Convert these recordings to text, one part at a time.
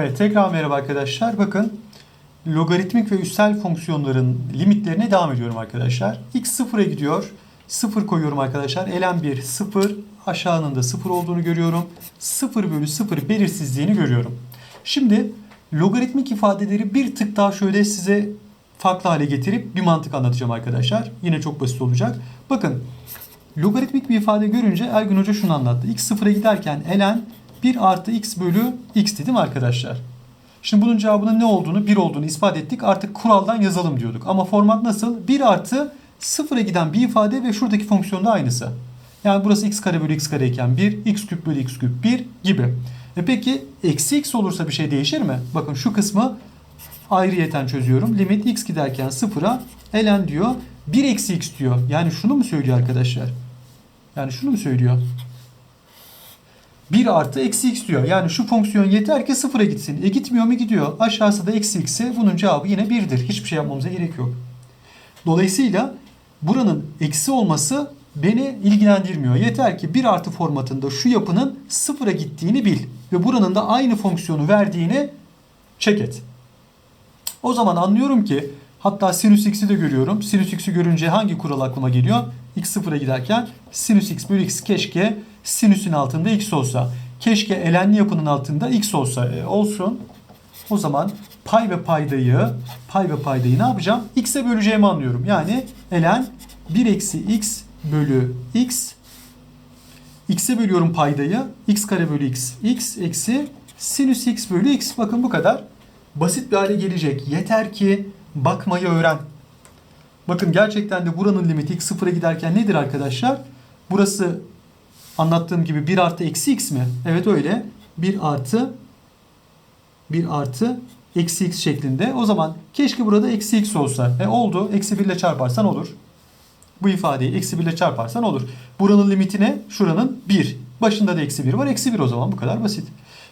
Evet tekrar merhaba arkadaşlar. Bakın logaritmik ve üstel fonksiyonların limitlerine devam ediyorum arkadaşlar. X sıfıra gidiyor. 0 koyuyorum arkadaşlar. Ln 1 0 aşağının da 0 olduğunu görüyorum. 0 bölü 0 belirsizliğini görüyorum. Şimdi logaritmik ifadeleri bir tık daha şöyle size farklı hale getirip bir mantık anlatacağım arkadaşlar. Yine çok basit olacak. Bakın logaritmik bir ifade görünce Ergün Hoca şunu anlattı. X sıfıra giderken ln 1 artı x bölü x dedim arkadaşlar. Şimdi bunun cevabının ne olduğunu, 1 olduğunu ispat ettik. Artık kuraldan yazalım diyorduk. Ama format nasıl? 1 artı sıfıra giden bir ifade ve şuradaki fonksiyon da aynısı. Yani burası x kare bölü x kare iken 1, x küp bölü x küp 1 gibi. E peki eksi x olursa bir şey değişir mi? Bakın şu kısmı ayrıyeten çözüyorum. Limit x giderken sıfıra ln diyor. 1 eksi x diyor. Yani şunu mu söylüyor arkadaşlar? Yani şunu mu söylüyor? 1 artı eksi x diyor. Yani şu fonksiyon yeter ki sıfıra gitsin. E gitmiyor mu gidiyor. Aşağısı da eksi x'e bunun cevabı yine 1'dir. Hiçbir şey yapmamıza gerek yok. Dolayısıyla buranın eksi olması beni ilgilendirmiyor. Yeter ki 1 artı formatında şu yapının sıfıra gittiğini bil. Ve buranın da aynı fonksiyonu verdiğini check et. O zaman anlıyorum ki hatta sinüs x'i de görüyorum. Sinüs x'i görünce hangi kural aklıma geliyor? x sıfıra giderken sinüs x bölü x keşke sinüsün altında x olsa. Keşke elenli yapının altında x olsa. E, olsun. O zaman pay ve paydayı pay ve paydayı ne yapacağım? x'e böleceğimi anlıyorum. Yani elen 1 eksi x bölü x x'e bölüyorum paydayı. x kare bölü x. x eksi sinüs x bölü x. Bakın bu kadar. Basit bir hale gelecek. Yeter ki bakmayı öğren. Bakın gerçekten de buranın limiti x sıfıra giderken nedir arkadaşlar? Burası anlattığım gibi 1 artı eksi x mi? Evet öyle. 1 artı 1 artı eksi x şeklinde. O zaman keşke burada eksi x olsa. E oldu. Eksi 1 ile çarparsan olur. Bu ifadeyi eksi 1 ile çarparsan olur. Buranın limiti ne? Şuranın 1. Başında da eksi 1 var. Eksi 1 o zaman. Bu kadar basit.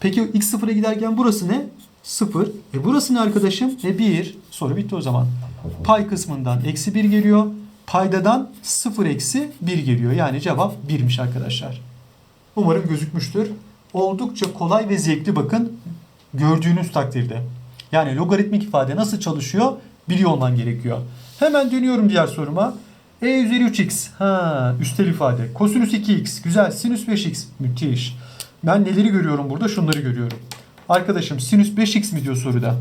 Peki x sıfıra giderken burası ne? 0. E burası ne arkadaşım? E 1. Soru bitti o zaman. Pay kısmından eksi 1 geliyor. Paydadan 0 eksi 1 geliyor. Yani cevap 1'miş arkadaşlar. Umarım gözükmüştür. Oldukça kolay ve zevkli bakın gördüğünüz takdirde. Yani logaritmik ifade nasıl çalışıyor biliyor olman gerekiyor. Hemen dönüyorum diğer soruma. E üzeri 3x. Ha, üstel ifade. Kosinüs 2x. Güzel. Sinüs 5x. Müthiş. Ben neleri görüyorum burada? Şunları görüyorum. Arkadaşım sinüs 5x mi diyor soruda?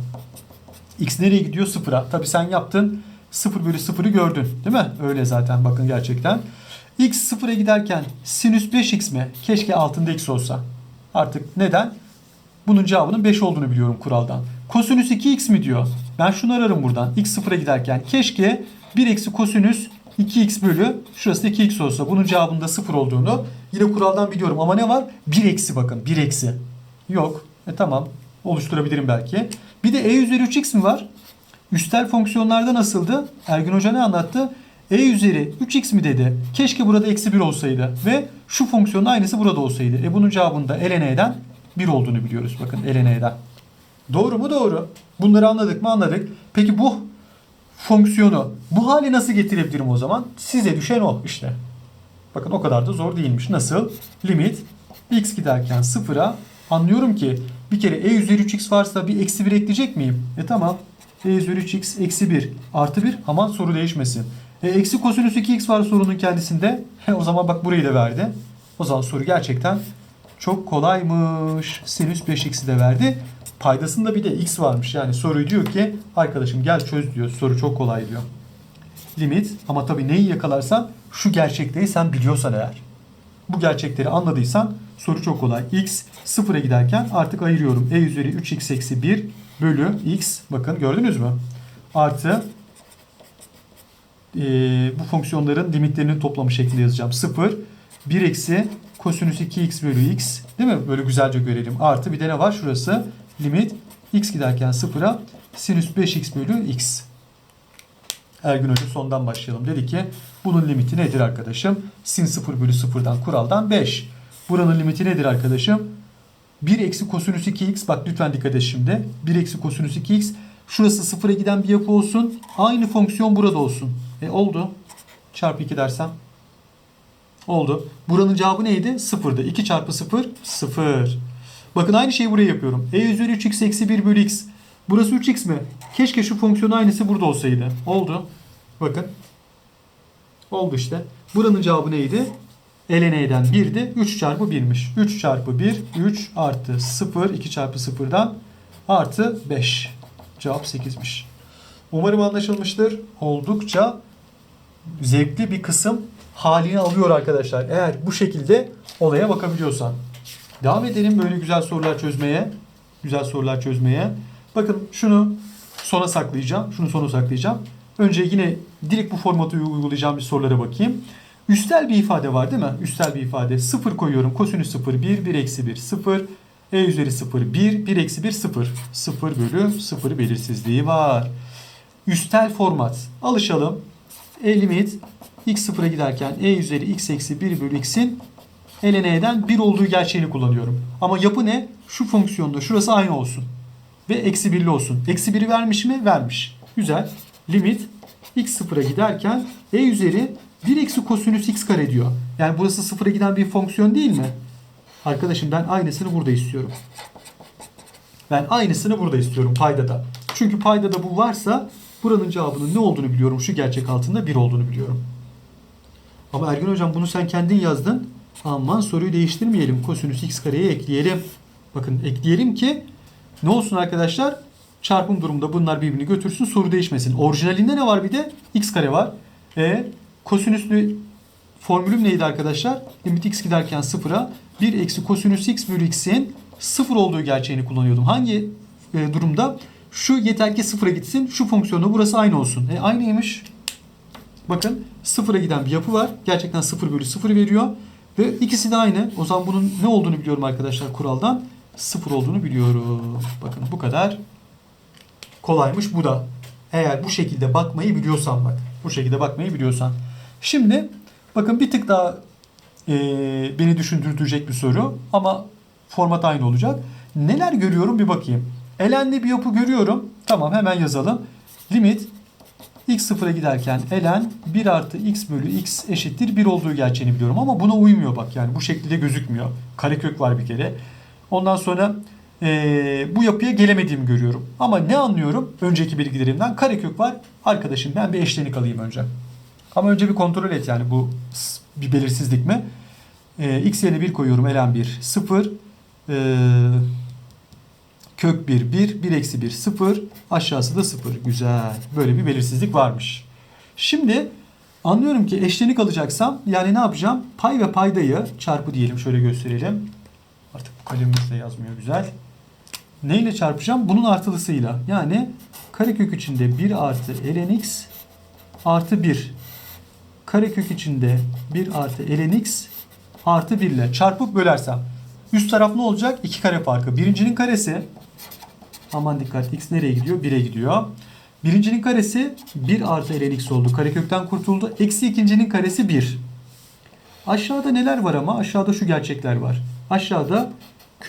X nereye gidiyor? Sıfıra. Tabi sen yaptın. 0 bölü 0'ı gördün. Değil mi? Öyle zaten bakın gerçekten. X sıfıra giderken sinüs 5x mi? Keşke altında x olsa. Artık neden? Bunun cevabının 5 olduğunu biliyorum kuraldan. Kosinüs 2x mi diyor? Ben şunu ararım buradan. X sıfıra giderken keşke 1 eksi kosinüs 2x bölü şurası da 2x olsa. Bunun cevabında 0 olduğunu yine kuraldan biliyorum. Ama ne var? 1 eksi bakın. 1 eksi. Yok. E tamam. Oluşturabilirim belki. Bir de e üzeri 3x mi var? Üstel fonksiyonlarda nasıldı? Ergün Hoca ne anlattı? e üzeri 3x mi dedi? Keşke burada eksi 1 olsaydı. Ve şu fonksiyonun aynısı burada olsaydı. E bunun cevabında ln'den 1 olduğunu biliyoruz. Bakın ln'den. Doğru mu? Doğru. Bunları anladık mı? Anladık. Peki bu fonksiyonu bu hale nasıl getirebilirim o zaman? Size düşen o işte. Bakın o kadar da zor değilmiş. Nasıl? Limit x giderken sıfıra anlıyorum ki bir kere e üzeri 3x varsa bir eksi 1 ekleyecek miyim? E tamam. e üzeri 3x eksi 1 artı 1 aman soru değişmesin. E, eksi kosinüs 2x var sorunun kendisinde. He, o zaman bak burayı da verdi. O zaman soru gerçekten çok kolaymış. Sinüs 5x'i de verdi. Paydasında bir de x varmış. Yani soruyu diyor ki arkadaşım gel çöz diyor. Soru çok kolay diyor. Limit ama tabii neyi yakalarsan şu gerçekleri sen biliyorsan eğer. Bu gerçekleri anladıysan soru çok kolay. x sıfıra giderken artık ayırıyorum. e üzeri 3x eksi 1 bölü x. Bakın gördünüz mü? Artı e, bu fonksiyonların limitlerinin toplamı şeklinde yazacağım. 0, 1 eksi kosinüs 2x bölü x. Değil mi? Böyle güzelce görelim. Artı bir de ne var? Şurası limit x giderken 0'a sinüs 5x bölü x. Ergün Hoca sondan başlayalım. Dedi ki bunun limiti nedir arkadaşım? Sin 0 bölü 0'dan kuraldan 5. Buranın limiti nedir arkadaşım? 1 eksi kosinüs 2x. Bak lütfen dikkat et şimdi. 1 eksi kosinüs 2x. Şurası 0'a giden bir yapı olsun. Aynı fonksiyon burada olsun. E oldu. Çarpı 2 dersem. Oldu. Buranın cevabı neydi? 0'dı. 2 çarpı 0 0. Bakın aynı şeyi buraya yapıyorum. E üzeri 3x eksi 1 bölü x. Burası 3x mi? Keşke şu fonksiyon aynısı burada olsaydı. Oldu. Bakın. Oldu işte. Buranın cevabı neydi? LN'den 1'di. 3 çarpı 1'miş. 3 çarpı 1 3 artı 0 2 çarpı 0'dan artı 5. Cevap 8'miş. Umarım anlaşılmıştır. Oldukça zevkli bir kısım halini alıyor arkadaşlar. Eğer bu şekilde olaya bakabiliyorsan. Devam edelim böyle güzel sorular çözmeye. Güzel sorular çözmeye. Bakın şunu sona saklayacağım. Şunu sona saklayacağım. Önce yine direkt bu formatı uygulayacağım bir sorulara bakayım. Üstel bir ifade var değil mi? Üstel bir ifade. 0 koyuyorum. Kosinüs 0 1 1 eksi 1 0. E üzeri 0 1 1 eksi 1 0. 0 bölü 0 belirsizliği var. Üstel format. Alışalım. E limit x sıfıra giderken e üzeri x eksi 1 bölü x'in ln'den 1 olduğu gerçeğini kullanıyorum. Ama yapı ne? Şu fonksiyonda şurası aynı olsun. Ve eksi 1'li olsun. Eksi 1'i vermiş mi? Vermiş. Güzel. Limit x sıfıra giderken e üzeri 1 eksi kosinüs x kare diyor. Yani burası sıfıra giden bir fonksiyon değil mi? Arkadaşım ben aynısını burada istiyorum. Ben aynısını burada istiyorum paydada. Çünkü paydada bu varsa buranın cevabının ne olduğunu biliyorum. Şu gerçek altında 1 olduğunu biliyorum. Ama Ergün hocam bunu sen kendin yazdın. Aman soruyu değiştirmeyelim. Kosinüs x kareye ekleyelim. Bakın ekleyelim ki ne olsun arkadaşlar? Çarpım durumunda bunlar birbirini götürsün soru değişmesin. Orijinalinde ne var bir de? x kare var. E kosinüslü formülüm neydi arkadaşlar? Limit x giderken sıfıra 1 eksi kosinüs x bölü x'in sıfır olduğu gerçeğini kullanıyordum. Hangi e, durumda? Şu yeter ki sıfıra gitsin. Şu fonksiyonda burası aynı olsun. E aynıymış. Bakın sıfıra giden bir yapı var. Gerçekten 0 bölü 0 veriyor. Ve ikisi de aynı. O zaman bunun ne olduğunu biliyorum arkadaşlar kuraldan. 0 olduğunu biliyorum. Bakın bu kadar kolaymış bu da. Eğer bu şekilde bakmayı biliyorsan bak. Bu şekilde bakmayı biliyorsan. Şimdi bakın bir tık daha e, beni düşündürecek bir soru. Ama format aynı olacak. Neler görüyorum bir bakayım. Elenli bir yapı görüyorum. Tamam hemen yazalım. Limit x sıfıra giderken ln 1 artı x bölü x eşittir 1 olduğu gerçeğini biliyorum. Ama buna uymuyor bak yani bu şekilde gözükmüyor. Karekök var bir kere. Ondan sonra e, bu yapıya gelemediğimi görüyorum. Ama ne anlıyorum? Önceki bilgilerimden karekök var. Arkadaşım ben bir eşlenik alayım önce. Ama önce bir kontrol et yani bu bir belirsizlik mi? E, x yerine 1 koyuyorum. ln 1 0. E, kök 1 1 1 eksi 1 0 aşağısı da 0 güzel böyle bir belirsizlik varmış şimdi anlıyorum ki eşlenik alacaksam yani ne yapacağım pay ve paydayı çarpı diyelim şöyle gösterelim kalemimizle yazmıyor güzel neyle çarpacağım bunun artılısıyla yani karekök içinde 1 artı ln x artı 1 karekök içinde 1 artı ln x artı 1 ile çarpıp bölersem üst taraf ne olacak? 2 kare farkı. Birincinin karesi aman dikkat x nereye gidiyor? 1'e gidiyor. Birincinin karesi 1 artı ln x oldu. Karekökten kurtuldu. Eksi ikincinin karesi 1. Aşağıda neler var ama? Aşağıda şu gerçekler var. Aşağıda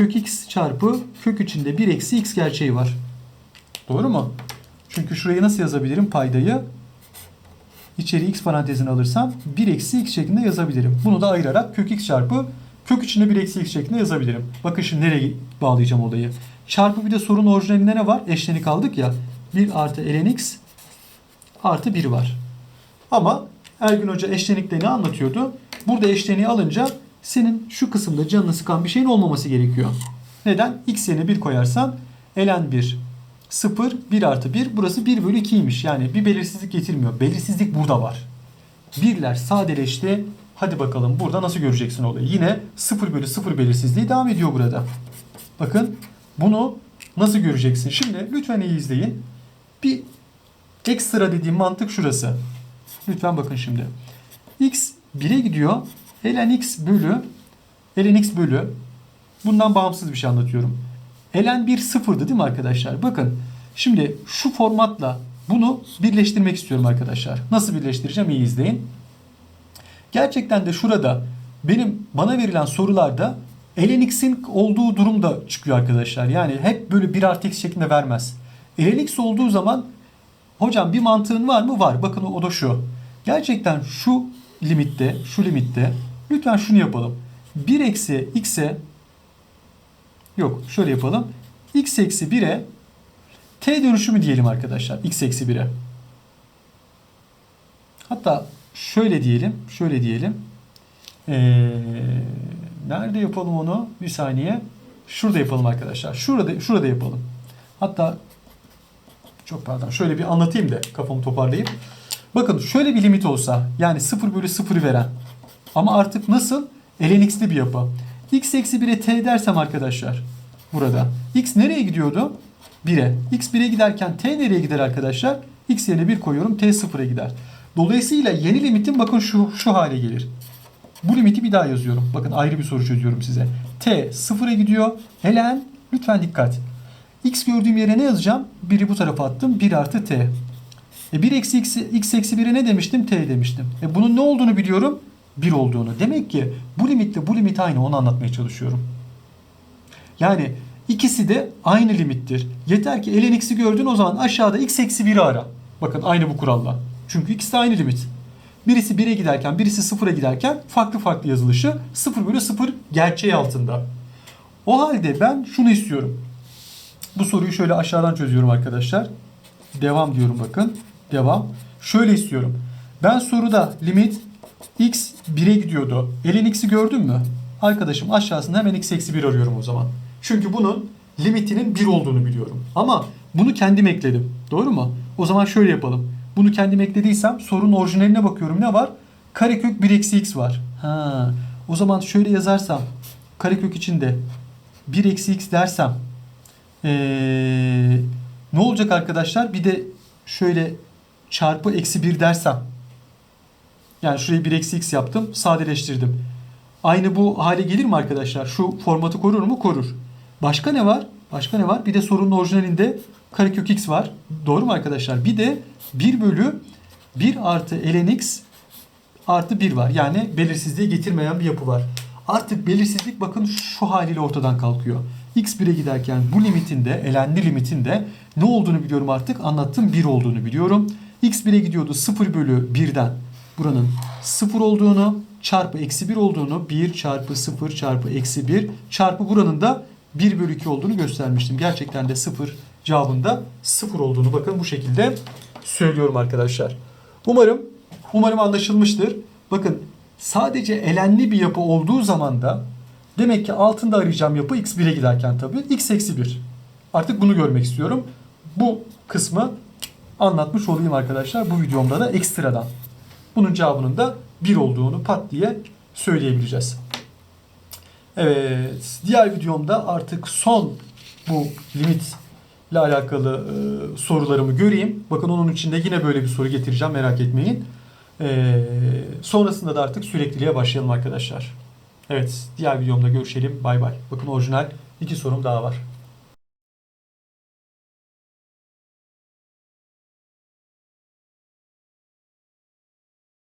kök x çarpı kök içinde 1 eksi x gerçeği var. Doğru mu? Çünkü şurayı nasıl yazabilirim paydayı? İçeri x parantezini alırsam 1 eksi x şeklinde yazabilirim. Bunu da ayırarak kök x çarpı kök içinde 1 eksi x şeklinde yazabilirim. Bakın şimdi nereye bağlayacağım olayı. Çarpı bir de sorunun orijinalinde ne var? Eşlenik aldık ya. 1 artı ln x artı 1 var. Ama Ergün Hoca eşlenikte ne anlatıyordu? Burada eşleniği alınca senin şu kısımda canını sıkan bir şeyin olmaması gerekiyor. Neden? X yerine 1 koyarsan ln 1 0 1 artı 1 burası 1 bölü 2'ymiş. Yani bir belirsizlik getirmiyor. Belirsizlik burada var. Birler sadeleşti. Hadi bakalım burada nasıl göreceksin olayı. Yine 0 bölü 0 belirsizliği devam ediyor burada. Bakın bunu nasıl göreceksin? Şimdi lütfen iyi izleyin. Bir ekstra dediğim mantık şurası. Lütfen bakın şimdi. X 1'e gidiyor. Ln x bölü ln x bölü bundan bağımsız bir şey anlatıyorum. ln 1 sıfırdı değil mi arkadaşlar? Bakın şimdi şu formatla bunu birleştirmek istiyorum arkadaşlar. Nasıl birleştireceğim iyi izleyin. Gerçekten de şurada benim bana verilen sorularda ln x'in olduğu durumda çıkıyor arkadaşlar. Yani hep böyle 1 artı x şeklinde vermez. ln x olduğu zaman hocam bir mantığın var mı? Var. Bakın o da şu. Gerçekten şu limitte, şu limitte lütfen şunu yapalım. 1 eksi x'e Yok şöyle yapalım. x eksi 1'e t dönüşümü diyelim arkadaşlar. x eksi 1'e. Hatta şöyle diyelim. Şöyle diyelim. Ee, nerede yapalım onu? Bir saniye. Şurada yapalım arkadaşlar. Şurada, şurada yapalım. Hatta çok pardon. Şöyle bir anlatayım da kafamı toparlayıp. Bakın şöyle bir limit olsa yani 0 bölü 0 veren ama artık nasıl? ln x'li bir yapı. x eksi 1'e t dersem arkadaşlar burada. x nereye gidiyordu? 1'e. x 1'e giderken t nereye gider arkadaşlar? x yerine 1 koyuyorum t 0'a gider. Dolayısıyla yeni limitin bakın şu, şu hale gelir. Bu limiti bir daha yazıyorum. Bakın ayrı bir soru çözüyorum size. T 0'a gidiyor. ln lütfen dikkat. x gördüğüm yere ne yazacağım? 1'i bu tarafa attım. 1 artı t. E 1 eksi x, x eksi 1'e ne demiştim? T demiştim. E bunun ne olduğunu biliyorum? 1 olduğunu. Demek ki bu limitle bu limit aynı onu anlatmaya çalışıyorum. Yani ikisi de aynı limittir. Yeter ki ln x'i gördün o zaman aşağıda x eksi 1'i ara. Bakın aynı bu kuralla. Çünkü ikisi de aynı limit. Birisi 1'e giderken birisi 0'a giderken farklı farklı yazılışı 0 bölü 0 gerçeği altında. O halde ben şunu istiyorum. Bu soruyu şöyle aşağıdan çözüyorum arkadaşlar. Devam diyorum bakın. Devam. Şöyle istiyorum. Ben soruda limit x 1'e gidiyordu. Ln x'i gördün mü? Arkadaşım aşağısında hemen x eksi 1 arıyorum o zaman. Çünkü bunun limitinin 1 olduğunu biliyorum. Ama bunu kendim ekledim. Doğru mu? O zaman şöyle yapalım. Bunu kendim eklediysem sorunun orijinaline bakıyorum. Ne var? Karekök 1 eksi x var. Ha. O zaman şöyle yazarsam karekök içinde 1 eksi x dersem ee, ne olacak arkadaşlar? Bir de şöyle çarpı eksi 1 dersem yani şurayı 1 eksi x yaptım. Sadeleştirdim. Aynı bu hale gelir mi arkadaşlar? Şu formatı korur mu? Korur. Başka ne var? Başka ne var? Bir de sorunun orijinalinde karekök x var. Doğru mu arkadaşlar? Bir de 1 bölü 1 artı ln x artı 1 var. Yani belirsizliği getirmeyen bir yapı var. Artık belirsizlik bakın şu haliyle ortadan kalkıyor. x 1'e giderken bu limitinde, ln'li limitinde ne olduğunu biliyorum artık. Anlattım 1 olduğunu biliyorum. x 1'e gidiyordu 0 bölü 1'den buranın 0 olduğunu çarpı eksi 1 olduğunu 1 çarpı 0 çarpı eksi 1 çarpı buranın da 1 bölü 2 olduğunu göstermiştim. Gerçekten de 0 cevabında 0 olduğunu bakın bu şekilde söylüyorum arkadaşlar. Umarım umarım anlaşılmıştır. Bakın sadece elenli bir yapı olduğu zaman da demek ki altında arayacağım yapı x1'e giderken tabii x eksi 1. Artık bunu görmek istiyorum. Bu kısmı anlatmış olayım arkadaşlar bu videomda da ekstradan. Bunun cevabının da 1 olduğunu pat diye söyleyebileceğiz. Evet, diğer videomda artık son bu limit ile alakalı e, sorularımı göreyim. Bakın onun içinde yine böyle bir soru getireceğim merak etmeyin. E, sonrasında da artık sürekliliğe başlayalım arkadaşlar. Evet, diğer videomda görüşelim. Bay bay. Bakın orijinal iki sorum daha var.